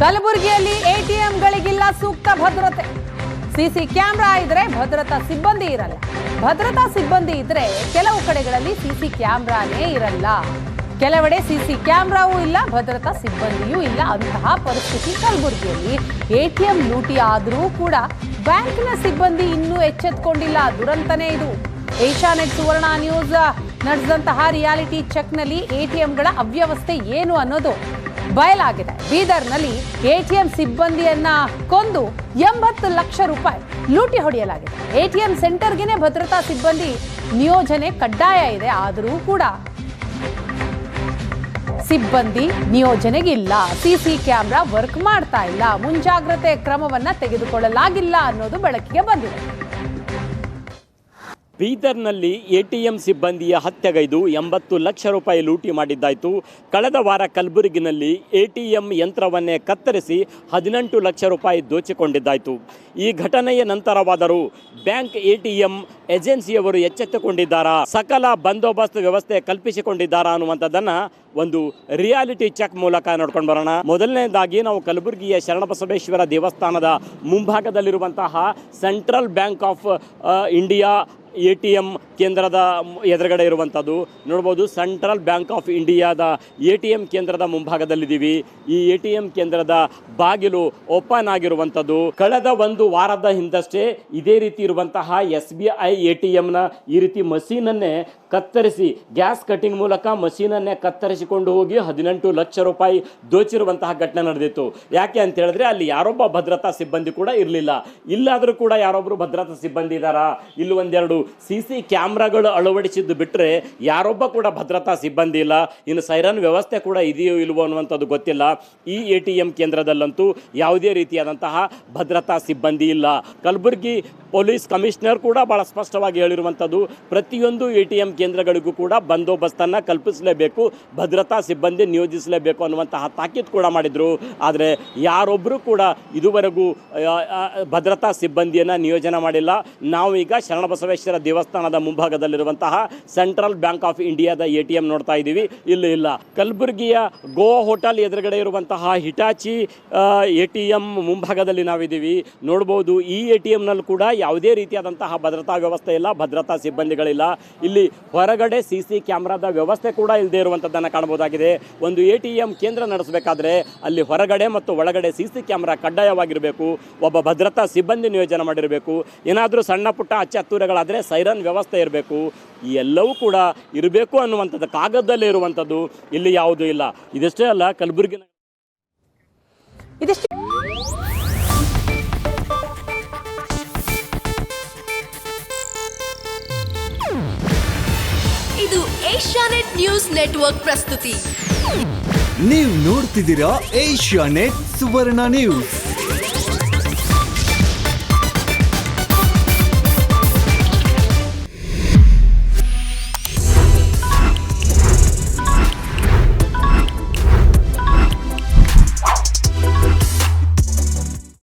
ಕಲಬುರಗಿಯಲ್ಲಿ ಎಟಿಎಂಗಳಿಗಿಲ್ಲ ಸೂಕ್ತ ಭದ್ರತೆ. ಸಿಸಿ ಕ್ಯಾಮೆರಾ ಇದ್ರೆ ಭದ್ರತಾ ಸಿಬ್ಬಂದಿ ಇರಲ್ಲ. ಭದ್ರತಾ ಸಿಬ್ಬಂದಿ ಇದ್ರೆ ಕೆಲವು ಕಡೆಗಳಲ್ಲಿ ಸಿಸಿ ಕ್ಯಾಮ್ರಾನೇ ಇರಲ್ಲ. ಕೆಲವೆಡೆ ಸಿಸಿ ಕ್ಯಾಮ್ರಾವೂ ಇಲ್ಲ, ಭದ್ರತಾ ಸಿಬ್ಬಂದಿಯೂ ಇಲ್ಲ. ಅಂತಹ ಪರಿಸ್ಥಿತಿ ಕಲಬುರಗಿಯಲ್ಲಿ. ಎಟಿಎಂ ಲೂಟಿ ಆದರೂ ಕೂಡ ಬ್ಯಾಂಕ್ನ ಸಿಬ್ಬಂದಿ ಇನ್ನೂ ಎಚ್ಚೆತ್ಕೊಂಡಿಲ್ಲ. ದುರಂತನೇ ಇದು. ಏಷ್ಯಾನೆಟ್ ಸುವರ್ಣ ನ್ಯೂಸ್, ನಡೆಸಿದಂತಹ ರಿಯಾಲಿಟಿ ಚೆಕ್ನಲ್ಲಿ ಎಟಿಎಂಗಳ ಅವ್ಯವಸ್ಥೆ ಏನು ಅನ್ನೋದು ಬಯಲಾಗಿದೆ. ಬೀದರ್ನಲ್ಲಿ ಎಟಿಎಂ ಸಿಬ್ಬಂದಿಯನ್ನ ಕೊಂದು ಎಂಬತ್ತು ಲಕ್ಷ ರೂಪಾಯಿ ಲೂಟಿ ಹೊಡೆಯಲಾಗಿದೆ. ಎಟಿಎಂ ಸೆಂಟರ್ಗೆ ಭದ್ರತಾ ಸಿಬ್ಬಂದಿ ನಿಯೋಜನೆ ಕಡ್ಡಾಯ ಇದೆ, ಆದರೂ ಕೂಡ ಸಿಬ್ಬಂದಿ ನಿಯೋಜನೆಗಿಲ್ಲ. ಸಿಸಿ ಕ್ಯಾಮೆರಾ ವರ್ಕ್ ಮಾಡ್ತಾ ಇಲ್ಲ. ಮುಂಜಾಗ್ರತೆ ಕ್ರಮವನ್ನ ತೆಗೆದುಕೊಳ್ಳಲಾಗಿಲ್ಲ ಅನ್ನೋದು ಬೆಳಕಿಗೆ ಬಂದಿದೆ. ಬೀದರ್ನಲ್ಲಿ ಎಟಿಎಂ ಸಿಬ್ಬಂದಿಯ ಹತ್ಯೆಗೈದು ಎಂಬತ್ತು ಲಕ್ಷ ರೂಪಾಯಿ ಲೂಟಿ ಮಾಡಿದ್ದಾಯಿತು. ಕಳೆದ ವಾರ ಕಲಬುರಗಿನಲ್ಲಿ ಎಟಿಎಂ ಯಂತ್ರವನ್ನೇ ಕತ್ತರಿಸಿ ಹದಿನೆಂಟು ಲಕ್ಷ ರೂಪಾಯಿ ದೋಚಿಕೊಂಡಿದ್ದಾಯಿತು. ಈ ಘಟನೆಯ ನಂತರವಾದರೂ ಬ್ಯಾಂಕ್ ಎಟಿಎಂ ಏಜೆನ್ಸಿಯವರು ಎಚ್ಚೆತ್ತುಕೊಂಡಿದ್ದಾರಾ? ಸಕಲ ಬಂದೋಬಸ್ತ್ ವ್ಯವಸ್ಥೆ ಕಲ್ಪಿಸಿಕೊಂಡಿದ್ದಾರಾ ಅನ್ನುವಂಥದ್ದನ್ನು ಒಂದು ರಿಯಾಲಿಟಿ ಚೆಕ್ ಮೂಲಕ ನೋಡ್ಕೊಂಡು ಬರೋಣ. ಮೊದಲನೇದಾಗಿ ನಾವು ಕಲಬುರಗಿಯ ಶರಣಬಸವೇಶ್ವರ ದೇವಸ್ಥಾನದ ಮುಂಭಾಗದಲ್ಲಿರುವಂತಹ central bank of India A T M ಕೇಂದ್ರದ ಎದುರುಗಡೆ ಇರುವಂಥದ್ದು. ನೋಡ್ಬೋದು ಸೆಂಟ್ರಲ್ ಬ್ಯಾಂಕ್ ಆಫ್ ಇಂಡಿಯಾದ ಎ ಟಿ ಎಂ ಕೇಂದ್ರದ ಮುಂಭಾಗದಲ್ಲಿದ್ದೀವಿ. ಈ ಎ ಟಿ ಎಂ ಕೇಂದ್ರದ ಬಾಗಿಲು ಓಪನ್ ಆಗಿರುವಂಥದ್ದು. ಕಳೆದ ಒಂದು ವಾರದ ಹಿಂದಷ್ಟೇ ಇದೇ ರೀತಿ ಇರುವಂತಹ S B I A T ಎಮ್ನ ಈ ರೀತಿ ಮಷೀನನ್ನೇ ಕತ್ತರಿಸಿ, ಗ್ಯಾಸ್ ಕಟ್ಟಿಂಗ್ ಮೂಲಕ ಮಷೀನನ್ನೇ ಕತ್ತರಿಸಿಕೊಂಡು ಹೋಗಿ ಹದಿನೆಂಟು ಲಕ್ಷ ರೂಪಾಯಿ ದೋಚಿರುವಂತಹ ಘಟನೆ ನಡೆದಿತ್ತು. ಯಾಕೆ ಅಂತ ಹೇಳಿದ್ರೆ ಅಲ್ಲಿ ಯಾರೊಬ್ಬ ಭದ್ರತಾ ಸಿಬ್ಬಂದಿ ಕೂಡ ಇರಲಿಲ್ಲ. ಇಲ್ಲಾದರೂ ಕೂಡ ಯಾರೊಬ್ಬರು ಭದ್ರತಾ ಸಿಬ್ಬಂದಿ ಇದ್ದಾರಾ? ಇಲ್ಲಿ ಒಂದೆರಡು ಸಿ ಸಿ ಕ್ಯಾಮ್ರಾಗಳು ಅಳವಡಿಸಿದ್ದು ಬಿಟ್ಟರೆ ಯಾರೊಬ್ಬ ಕೂಡ ಭದ್ರತಾ ಸಿಬ್ಬಂದಿ ಇಲ್ಲ. ಇನ್ನು ಸೈರನ್ ವ್ಯವಸ್ಥೆ ಕೂಡ ಇದೆಯೋ ಇಲ್ವೋ ಅನ್ನುವಂಥದ್ದು ಗೊತ್ತಿಲ್ಲ. ಈ ಎ ಟಿ ಎಂ ಕೇಂದ್ರದಲ್ಲಂತೂ ಯಾವುದೇ ರೀತಿಯಾದಂತಹ ಭದ್ರತಾ ಸಿಬ್ಬಂದಿ ಇಲ್ಲ. ಕಲಬುರಗಿ ಪೊಲೀಸ್ ಕಮಿಷನರ್ ಕೂಡ ಭಾಳ ಸ್ಪಷ್ಟವಾಗಿ ಹೇಳಿರುವಂಥದ್ದು ಪ್ರತಿಯೊಂದು ಎ ಟಿ ಎಂ ಕೇಂದ್ರಗಳಿಗೂ ಕೂಡ ಬಂದೋಬಸ್ತನ್ನು ಕಲ್ಪಿಸಲೇಬೇಕು, ಭದ್ರತಾ ಸಿಬ್ಬಂದಿ ನಿಯೋಜಿಸಲೇಬೇಕು ಅನ್ನುವಂತಹ ತಾಕೀತು ಕೂಡ ಮಾಡಿದರು. ಆದರೆ ಯಾರೊಬ್ಬರೂ ಕೂಡ ಇದುವರೆಗೂ ಭದ್ರತಾ ಸಿಬ್ಬಂದಿಯನ್ನು ನಿಯೋಜನೆ ಮಾಡಿಲ್ಲ. ನಾವು ಈಗ ದೇವಸ್ಥಾನದ ಮುಂಭಾಗದಲ್ಲಿರುವಂತಹ ಸೆಂಟ್ರಲ್ ಬ್ಯಾಂಕ್ ಆಫ್ ಇಂಡಿಯಾದ ಎ ಟಿ ಎಂ ನೋಡ್ತಾ ಇದ್ದೀವಿ. ಇಲ್ಲಿ ಇಲ್ಲ. ಕಲಬುರಗಿಯ ಗೋವಾ ಹೋಟೆಲ್ ಎದುರುಗಡೆ ಇರುವಂತಹ ಹಿಟಾಚಿ ಎ ಟಿ ಎಂ ಮುಂಭಾಗದಲ್ಲಿ ನಾವಿದ್ದೀವಿ. ನೋಡ್ಬೋದು, ಈ ಎ ಟಿ ಎಂನಲ್ಲಿ ಕೂಡ ಯಾವುದೇ ರೀತಿಯಾದಂತಹ ಭದ್ರತಾ ವ್ಯವಸ್ಥೆ ಇಲ್ಲ, ಭದ್ರತಾ ಸಿಬ್ಬಂದಿಗಳಿಲ್ಲ. ಇಲ್ಲಿ ಹೊರಗಡೆ ಸಿ ಸಿ ಕ್ಯಾಮ್ರಾದ ವ್ಯವಸ್ಥೆ ಕೂಡ ಇಲ್ಲದೆ ಇರುವಂಥದ್ದನ್ನು ಕಾಣಬಹುದಾಗಿದೆ. ಒಂದು ಎ ಕೇಂದ್ರ ನಡೆಸಬೇಕಾದ್ರೆ ಅಲ್ಲಿ ಹೊರಗಡೆ ಮತ್ತು ಒಳಗಡೆ ಸಿ ಸಿ ಕ್ಯಾಮ್ರಾ ಕಡ್ಡಾಯವಾಗಿರಬೇಕು. ಒಬ್ಬ ಭದ್ರತಾ ಸಿಬ್ಬಂದಿ ನಿಯೋಜನೆ ಮಾಡಿರಬೇಕು. ಏನಾದರೂ ಸಣ್ಣ ಪುಟ್ಟ ಅಚ್ಚತ್ತೂರಗಳಾದರೆ ಸೈರನ್ ವ್ಯವಸ್ಥೆ ಇರಬೇಕು. ಈ ಎಲ್ಲವೂ ಕೂಡ ಇರಬೇಕು ಅನ್ನುವಂಥದ್ದು ಕಾಗದದಲ್ಲೇ ಇರುವಂಥದ್ದು ಇಲ್ಲಿ ಯಾವುದೂ ಇಲ್ಲ. ಇದಿಷ್ಟೇ ಅಲ್ಲ ಕಲಬುರಗಿ ಇದಿಷ್ಟು ಇದು ಏಷ್ಯಾನೆಟ್ ನ್ಯೂಸ್ ನೆಟ್ವರ್ಕ್ ಪ್ರಸ್ತುತಿ. ನೀವು ನೋಡ್ತಿದ್ದೀರಾ ಏಷ್ಯಾ ನೆಟ್ ಸುವರ್ಣ ನ್ಯೂಸ್.